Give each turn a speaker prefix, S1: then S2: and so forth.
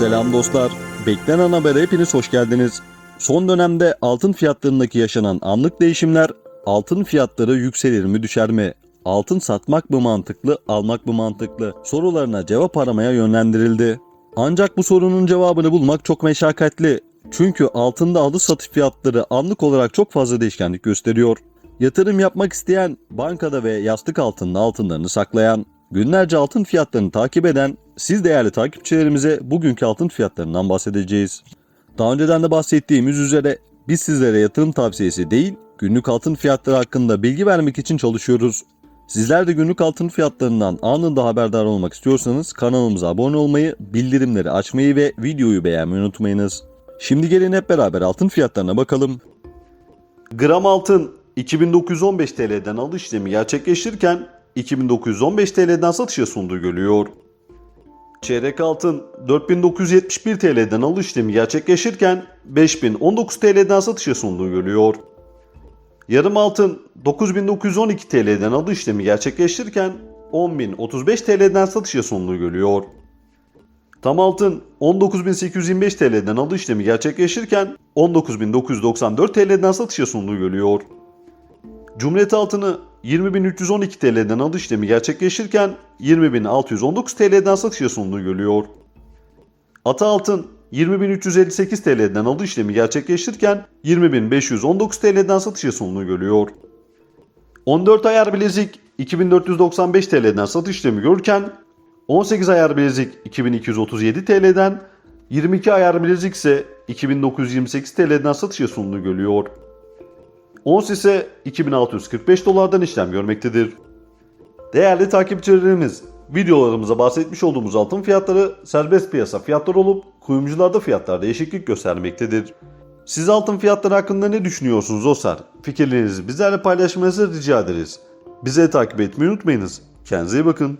S1: Selam dostlar. Beklenen habere hepiniz hoş geldiniz. Son dönemde altın fiyatlarındaki yaşanan anlık değişimler, altın fiyatları yükselir mi düşer mi? Altın satmak mı mantıklı, almak mı mantıklı? Sorularına cevap aramaya yönlendirildi. Ancak bu sorunun cevabını bulmak çok meşakkatli. Çünkü altında alış satış fiyatları anlık olarak çok fazla değişkenlik gösteriyor. Yatırım yapmak isteyen, bankada ve yastık altında altınlarını saklayan, günlerce altın fiyatlarını takip eden, siz değerli takipçilerimize bugünkü altın fiyatlarından bahsedeceğiz. Daha önceden de bahsettiğimiz üzere biz sizlere yatırım tavsiyesi değil, günlük altın fiyatları hakkında bilgi vermek için çalışıyoruz. Sizler de günlük altın fiyatlarından anında haberdar olmak istiyorsanız kanalımıza abone olmayı, bildirimleri açmayı ve videoyu beğenmeyi unutmayınız. Şimdi gelin hep beraber altın fiyatlarına bakalım. Gram altın 2915 TL'den alış işlemi gerçekleştirirken 2915 TL'den satışa sunduğu görülüyor. Çeyrek altın 4971 TL'den alış işlemi gerçekleşirken 5019 TL'den satışa sunduğu görülüyor. Yarım altın 9912 TL'den alış işlemi gerçekleştirirken 10.035 TL'den satışa sunduğu görülüyor. Tam altın 19.825 TL'den alış işlemi gerçekleştirirken 19.994 TL'den satışa sunduğu görülüyor. Cumhuriyet altını 20.312 TL'den alış işlemi gerçekleştirirken 20.619 TL'den satışa sunduğu görülüyor. Ata altın 20.358 TL'den alış işlemi gerçekleştirirken 20.519 TL'den satışa sunduğu görülüyor. 14 ayar bilezik 2495 TL'den satış işlemi görürken 18 ayar bilezik 2237 TL'den 22 ayar bilezik ise 2928 TL'den satışa sunduğu görülüyor. Ons ise 2645 dolardan işlem görmektedir. Değerli takipçilerimiz, videolarımıza bahsetmiş olduğumuz altın fiyatları serbest piyasa fiyatları olup kuyumcularda fiyatlar değişiklik göstermektedir. Siz altın fiyatları hakkında ne düşünüyorsunuz dostlar? Fikirlerinizi bizlerle paylaşmanızı rica ederiz. Bizi takip etmeyi unutmayınız. Kendinize iyi bakın.